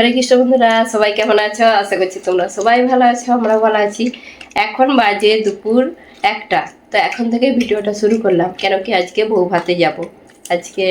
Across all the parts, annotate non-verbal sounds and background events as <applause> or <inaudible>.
হরে কৃষ্ণ বন্ধুরা, সবাই কেমন আছো? আশা করছি তোমরা সবাই ভালো আছো আমরা ভালো আছি। এখন বাজে দুপুর একটা, তো এখন থেকে ভিডিওটা শুরু করলাম, কেন কি আজকে বউ ভাতে যাব। আজকে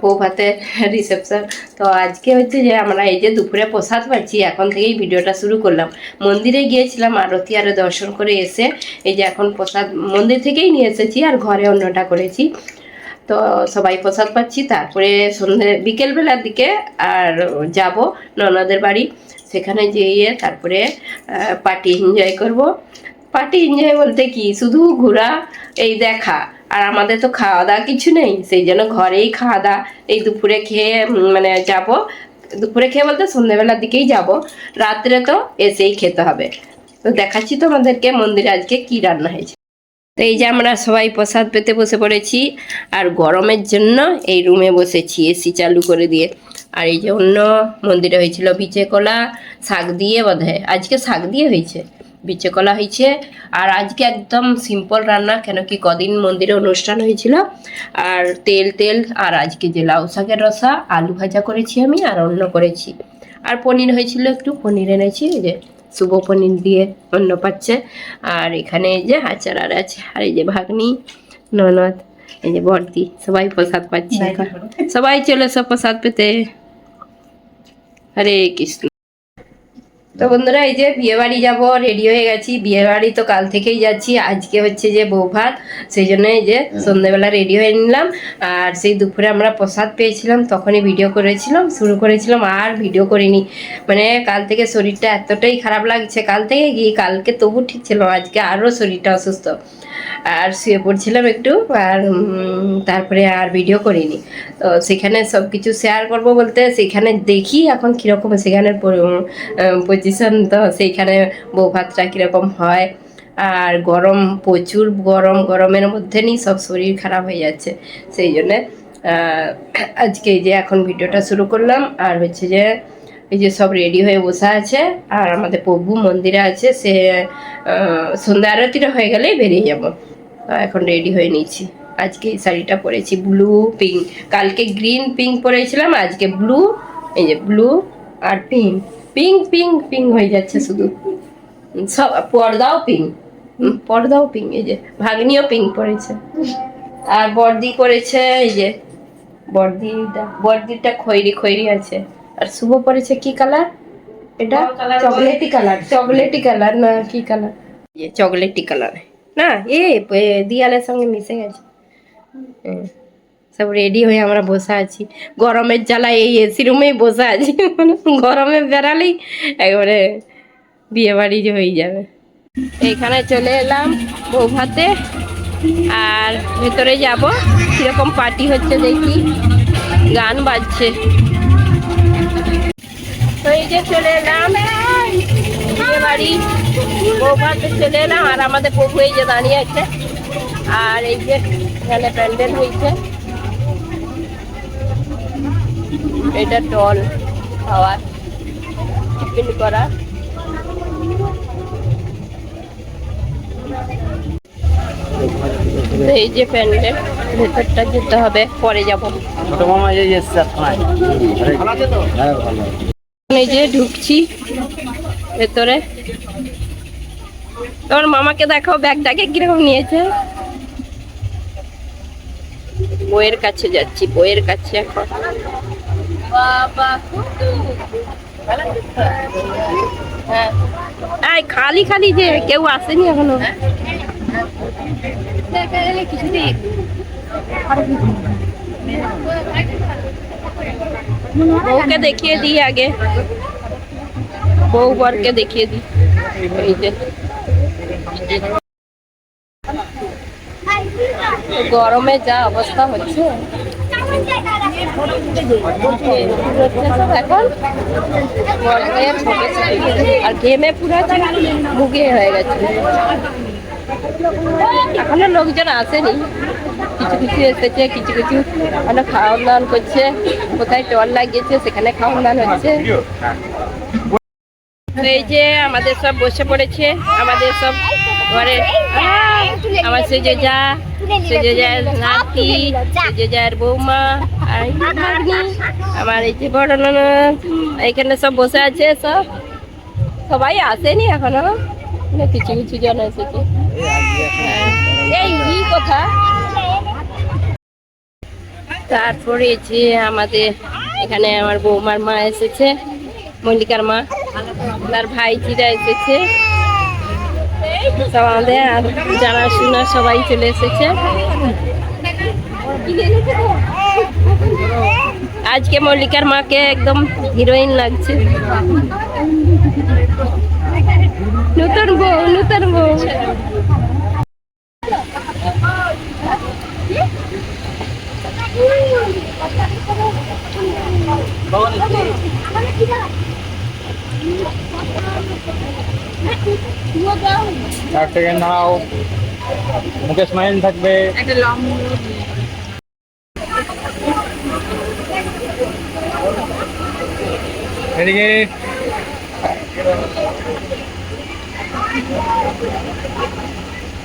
বউ ভাতের রিসেপশন তো আজকে হচ্ছে যে আমরা এই যে দুপুরে প্রসাদ পাচ্ছি, এখন থেকেই ভিডিওটা শুরু করলাম। মন্দিরে গিয়েছিলাম, আরতি আরও দর্শন করে এসে, এই যে এখন প্রসাদ মন্দির থেকেই নিয়ে এসেছি আর ঘরে অন্যটা করেছি। তো সবাই প্রসাদ পাচ্ছি। তারপরে সন্ধ্যে, বিকেলবেলার দিকে আর যাব ননদের বাড়ি। সেখানে যেয়ে তারপরে পার্টি এনজয় করব। পার্টি এনজয় বলতে কি? শুধু ঘোরা, এই দেখা। আর আমাদের তো খাওয়া দাওয়া কিছু নেই। সেই জন্য ঘরেই খাওয়া দাওয়া এই দুপুরে খেয়ে মানে যাব। দুপুরে খেয়ে বলতে সন্ধ্যেবেলার দিকেই যাব। রাত্রে তো এসেই খেতে হবে। তো দেখাচ্ছি তোমাদেরকে মন্দিরে আজকে কি রান্না হয়েছে। তো এই যে আমরা সবাই প্রসাদ পেতে বসে পড়েছি, আর গরমের জন্য এই রুমে বসেছি, এসি চালু করে দিয়ে। আর এই যে অন্য মন্দিরে হয়েছিল বিচে কলা শাক দিয়ে বোধহয়। আজকে শাক দিয়ে হয়েছে বিচে কলা হয়েছে। আর আজকে একদম সিম্পল রান্না, কেন কি কদিন মন্দিরে অনুষ্ঠান হয়েছিল। আর তেল তেল, আর আজকে যে লাউ শাকের রসা, আলু ভাজা করেছি আমি, আর অন্য করেছি। আর পনির হয়েছিল একটু, পনির এনেছি যে শুভ পনির দিয়ে অন্য পাচ্ছে। আর এখানে এই যে আচার আর আছে। আর এই যে ভাগ্নি ননদ এই যে বর্দি সবাই প্রসাদ পাচ্ছে। সবাই চলে সব প্রসাদ পেতে। হরে কৃষ্ণ। তো বন্ধুরা এই যে বিয়ে বাড়ি যাব রেডি হয়ে গেছি। বিয়ে বাড়ি তো কাল থেকেই যাচ্ছি। আজকে হচ্ছে যে বউ ভাত সেই জন্য এই যে সন্ধ্যেবেলা রেডি হয়ে নিলাম। আর সেই দুপুরে আমরা প্রসাদ পেয়েছিলাম তখনই ভিডিও করেছিলাম শুরু করেছিলাম আর ভিডিও করিনি। মানে কাল থেকে শরীরটা এতটাই খারাপ লাগছে কাল থেকে গিয়ে কালকে তবু ঠিক ছিল আজকে আরও শরীরটা অসুস্থ। আর শুয়ে পড়ছিলাম একটু আর তারপরে আর ভিডিও করিনি। তো সেখানে সব কিছু শেয়ার করব বলতে সেখানে দেখি এখন কীরকম সেখানের পজিশন তো সেইখানে বউ ভাতটা কীরকম হয়। আর গরম, প্রচুর গরম, গরমের মধ্যে নিয়ে সব শরীর খারাপ হয়ে যাচ্ছে। সেই জন্যে আজকে যে এখন ভিডিওটা শুরু করলাম। আর হচ্ছে যে, এই যে সব রেডি হয়ে বসে আছে। আর আমাদের প্রভু মন্দিরে আছে। সে সন্ধ্যা আরতিটা হয়ে গেলেই বেরিয়ে যাব। এখন রেডি হয়ে নিয়েছি। আজকে এই শাড়িটা পরেছি ব্লু পিঙ্ক কালকে গ্রিন পিঙ্ক পরেছিলাম আজকে ব্লু এই যে ব্লু আর পিঙ্ক পিঙ্ক পিঙ্ক পিঙ্ক হয়ে যাচ্ছে শুধু। সব পর্দাও পিঙ্ক পর্দাও পিঙ্ক এই যে ভাগ্নিও পিঙ্ক পরেছে। আর বর্দি করেছে এই যে বর্দিটা বর্দিটা খয়েরি খয়েরি আছে। আর শুভ পরেছে কি কালার এটা চকলেটি কালার চকলেটি কালার না কি কালার চকলেটি কালার না এ দিয়ালের সঙ্গে মিশে গেছে। সব রেডি হয়ে আমরা বসে আছি। গরমের জ্বালায় এই এসি রুমেই বসে আছি। <laughs> গরমে বেড়ালেই একবারে বিয়ে বাড়ি হয়ে যাবে। এইখানে চলে এলাম বউ ভাতে আর ভেতরে যাব। কীরকম পার্টি হচ্ছে দেখি। গান বাজছে। এই যে চলে এলাম। বিয়ে বাড়ি বউ ভাতে চলে এলাম। আর আমাদের প্রভু এই যে দাঁড়িয়ে আছে। আর এই যে এখানে প্যান্ডেল হয়েছে। এটা টল খাওয়ার টিফিন করা। এই যে প্যান্ডেল ভেতরটা যেতে হবে পরে যাব। ছোট মামা এই যে হ্যাঁ ভালো এই যে ঢুকছি ভেতরে তোমার মামাকে দেখো ব্যাগটাকে কীরকম নিয়েছে? বইয়ের কাছে যাচ্ছি বইয়ের কাছে এখন। হ্যাঁ। খালি খালি যে কেউ আসেনি এখনও। বউকে দেখিয়ে দিই আগে। বউ বরকে দেখিয়ে দিই। এই যে। গরমে যা অবস্থা হচ্ছে। আর ঘেমে পুরো মুগে হয়ে গেছে। এখনও লোকজন আসেনি। কিছু কিছু এসেছে, কিছু কিছু এখনও খাওয়ান দাওয়ান করছে। কোথায় টল লাগিয়েছে, সেখানে খাওয়ান দাওয়ান হচ্ছে। এই যে আমাদের সব বসে পড়েছে, আমাদের সব ঘরে। আমার সেজে যা সেজে যায় নাতি সেজে বৌমা আর আমার এই যে বড় ননদ এখানে সব বসে আছে সব। সবাই আসেনি এখনও কিছু কিছু জন এসেছে। হ্যাঁ। এই ই কথা? তারপরে যে আমাদের এখানে আমার বৌমার মা এসেছে মল্লিকার মা তার ভাইজিরা এসেছে। সব আমাদের আর জানাশোনা সবাই চলে এসেছে। আজকে মল্লিকার মাকে একদম হিরোইন লাগছে। নতুন বউ নতুন বউ। চার সেকেন্ড নাও। মুখে স্মাইল থাকবে। এদিকে এই এদিকে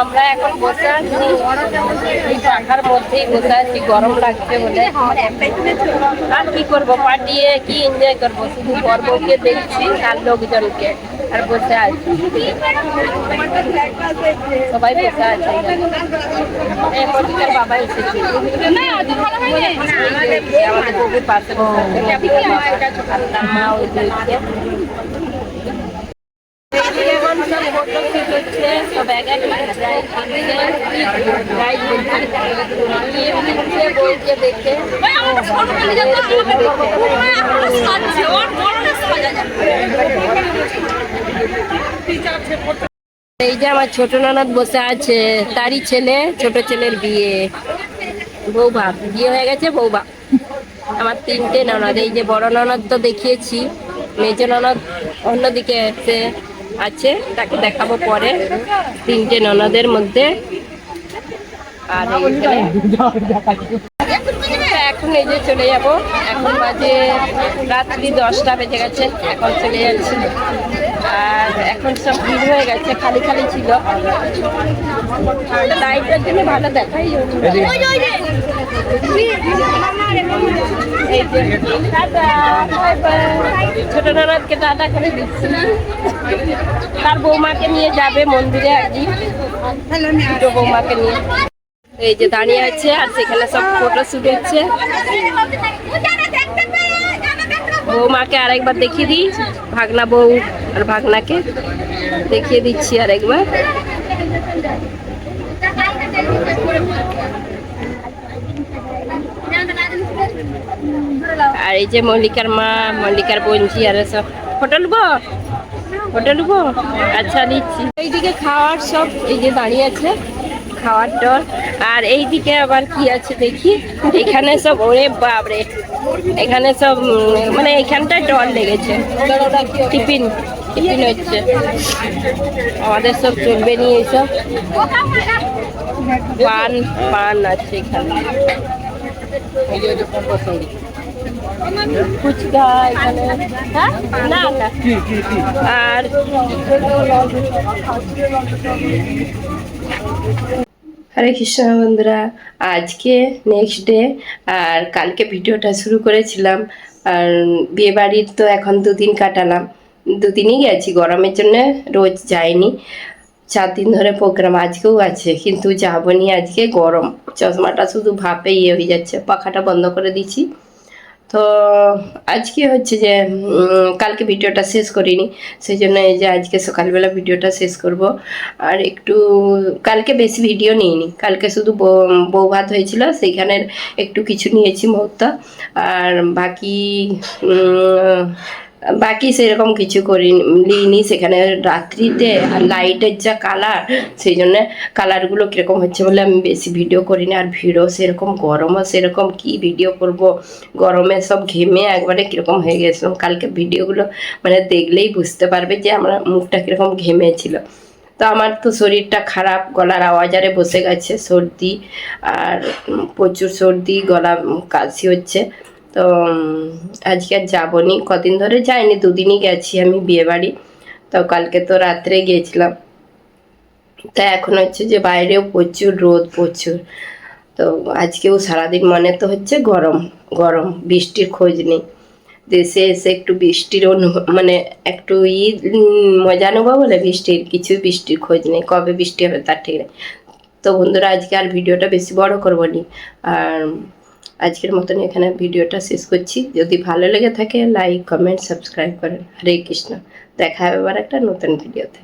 আমরা এখন বসে আছি। এই পাখার মধ্যেই বসে আছি, গরম লাগছে বলে। আর কি করব? পার্টিয়ে কি এনজয় করব? শুধু গর্বকে দেখছি আর লোকজনকে। আর বসে আছি। সবাই বসে আছে। এই মল্লিকার বাবা এসেছে। আমাদের বউয়ের পাশে বসে আছে। আর তার মা ওই যে এদিকে। এইদিকে এখন সব ফটো এই যে আমার ছোট ননদ বসে আছে, তারই ছেলে, ছোট ছেলের বিয়ে। বউ বাপ বিয়ে হয়ে গেছে বউ বাপ আমার তিনটে ননদ, এই যে বড় ননদ তো দেখিয়েছি, মেজ ননদ অন্যদিকে আছে, তাকে দেখাবো পরে। তিনটে ননদের মধ্যে। আর এখন এই যে চলে যাব। এখন বাজে রাত্রি দশটা বেজে গেছে, এখন চলে যাচ্ছি। আর এখন সব ভিড় হয়ে গেছে, খালি খালি ছিল। লাইটের জন্য ভালো দেখাই। ছোট ননদকে টাটা করে দিচ্ছি। তার বৌমাকে নিয়ে যাবে মন্দিরে একদিন ছোট বৌমাকে নিয়ে। এই যে দাঁড়িয়ে আছে, আর সেখানে সব ফটো শুট হচ্ছে। বৌমাকে আরেকবার দেখিয়ে দিই, ভাগনা বউ আর ভাগনাকে। দেখিয়ে দিচ্ছি আরেকবার। আর এই যে মল্লিকার মা, মল্লিকার বোনজি আর সব। ফটো নেব ফটো নেব আচ্ছা নিচ্ছি। এইদিকে খাওয়ার সব, এই যে দাঁড়িয়ে আছে, খাওয়ার টর আর এইদিকে আবার কি আছে দেখি? এখানে সব, ওরে বাপরে। এখানে সব মানে এখানটায় ডর লেগেছে। টিফিন টিফিন হচ্ছে। আমাদের সব চলবে নিয়ে এইসব পান পান আছে এখানে। হ্যাঁ? আর হরে কৃষ্ণ বন্ধুরা, আজকে নেক্সট ডে আর কালকে ভিডিওটা শুরু করেছিলাম। আর বিয়ে বাড়ির তো এখন দুদিন কাটালাম। দুদিনই গেছি, গরমের জন্য রোজ যাইনি। চার দিন ধরে প্রোগ্রাম আজকেও আছে, কিন্তু যাব নি আজকে গরম। চশমাটা শুধু ভাপে ইয়ে হয়ে যাচ্ছে, পাখাটা বন্ধ করে দিচ্ছি তো আজকে হচ্ছে যে কালকে ভিডিওটা শেষ করিনি সেই জন্য এই যে আজকে সকালবেলা ভিডিওটা শেষ করব। আর একটু কালকে বেশি ভিডিও নিইনি, কালকে শুধু বউ ভাত হয়েছিল সেইখানের একটু কিছু নিয়েছি মুহূর্ত আর বাকি বাকি সেরকম কিছু করি নিইনি সেখানে রাত্রিতে আর লাইটের যা কালার সেই জন্য কালারগুলো কীরকম হচ্ছে বলে আমি বেশি ভিডিও করি না আর ভিড়ও সেরকম, গরমও সেরকম, কি ভিডিও করব? গরমে সব ঘেমে একবারে কীরকম হয়ে গেছিলাম কালকে ভিডিওগুলো মানে দেখলেই বুঝতে পারবে যে আমার মুখটা কীরকম ঘেমেছিল। তো আমার তো শরীরটা খারাপ, গলার আওয়াজারে বসে গেছে, সর্দি, আর প্রচুর সর্দি, গলা কাশি হচ্ছে। তো আজকে আর যাব নি। কদিন ধরে যাইনি, দুদিনই গেছি আমি বিয়ে বাড়ি তো কালকে তো রাত্রে গিয়েছিলাম। তা এখন হচ্ছে যে বাইরেও প্রচুর রোদ, প্রচুর। তো আজকেও সারাদিন মনে তো হচ্ছে গরম গরম, বৃষ্টির খোঁজ নেই। দেশে এসে একটু বৃষ্টির অনুভব মানে একটু ই মজা নেব বলে বৃষ্টির, কিছু বৃষ্টির খোঁজ নেই। কবে বৃষ্টি হবে তার ঠিক নেই। তো বন্ধুরা, আজকে আর ভিডিওটা বেশি বড় করব নি। আর আজকের মতন এখানে ভিডিওটা শেষ করছি। যদি ভালো লেগে থাকে লাইক কমেন্ট সাবস্ক্রাইব করেন হরে কৃষ্ণ। দেখা হবে আবার একটা নতুন ভিডিওতে।